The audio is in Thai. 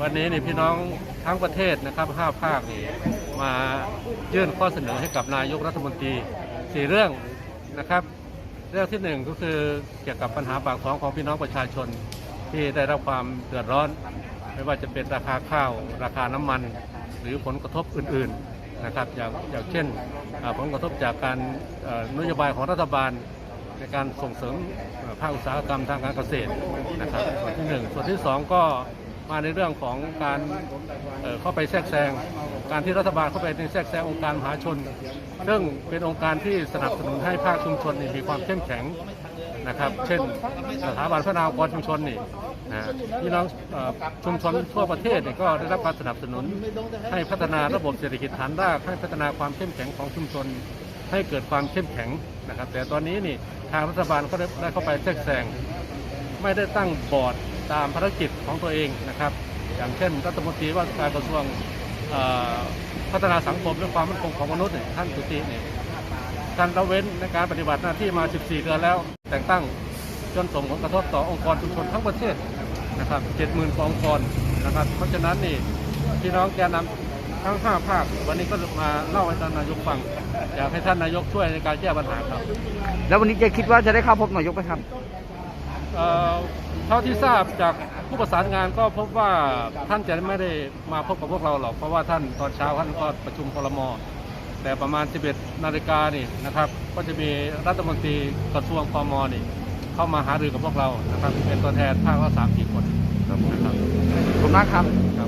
วันนี้นี่พี่น้องทั้งประเทศนะครับห้าภาคนี่มายื่นข้อเสนอให้กับนายกรัฐมนตรีสี่เรื่องนะครับ เรื่องที่หนึ่งก็คือเกี่ยวกับปัญหาปากท้องของพี่น้องประชาชนที่ได้รับความเดือดร้อน ไม่ว่าจะเป็นราคาข้าว ราคาน้ำมัน หรือผลกระทบอื่น ๆนะครับอย่างอย่างเช่นผลกระทบจากการนโยบายของรัฐบาล ในการส่งเสริมภาคอุตสาหกรรมทางการเกษตรนะครับส่วนที่หนึ่งส่วนที่สองก็มาในเรื่องของการเข้าไปแทรกแซง การที่รัฐบาลเข้าไปในแทรกแซงองค์การมหาชน ซึ่งเป็นองค์การที่สนับสนุนให้ภาคชุมชนนี่มีความเข้มแข็งนะครับ เช่นสถาบันพัฒนาองค์กรชุมชนนี่นะพี่น้องชุมชนทั่วประเทศนี่ก็ได้รับการสนับสนุน ให้พัฒนาระบบเศรษฐกิจฐานราก ให้พัฒนาความเข้มแข็งของชุมชน ให้เกิดความเข้มแข็งนะครับ แต่ตอนนี้นี่ ทางรัฐบาลก็ได้ได้เข้าไปแทรกแซงไม่ได้ตั้งบอร์ดตามภารกิจของตัวเองนะครับ อย่างเช่นรัฐมนตรีว่าการกระทรวงพัฒนาสังคมและความมั่นคงของมนุษย์เนี่ยท่านสุติเนี่ยท่านละเว้นในการปฏิบัติหน้าที่มา 14 เดือนแล้ว แต่งตั้งจนส่งผลกระทบต่อองค์กรชุมชนทั้งประเทศนะครับ 70,000 องค์กรนะครับ เพราะฉะนั้นนี่พี่น้องแกนนำ ทั้ง5ภาค วันนี้ก็มาเล่าให้ท่านนายกฟัง อยากให้ท่านนายกช่วยในการแก้ปัญหาครับ แล้ววันนี้จะคิดว่าจะได้เข้าพบนายกไหมครับ เอ่อเท่าที่ทราบจากผู้ประสานงานก็พบว่าท่านจะไม่ได้มาพบกับพวกเราหรอก เพราะว่าท่านตอนเช้าท่านก็ประชุมคลมแต่ประมาณ 11 นาฬิกานี่นะครับ ก็จะมีรัฐมนตรีกระทรวงพมนี่ เข้ามาหารือกับพวกเรานะครับ เป็นตัวแทนภาคละสามสี่คนนะครับขอบคุณมากครับ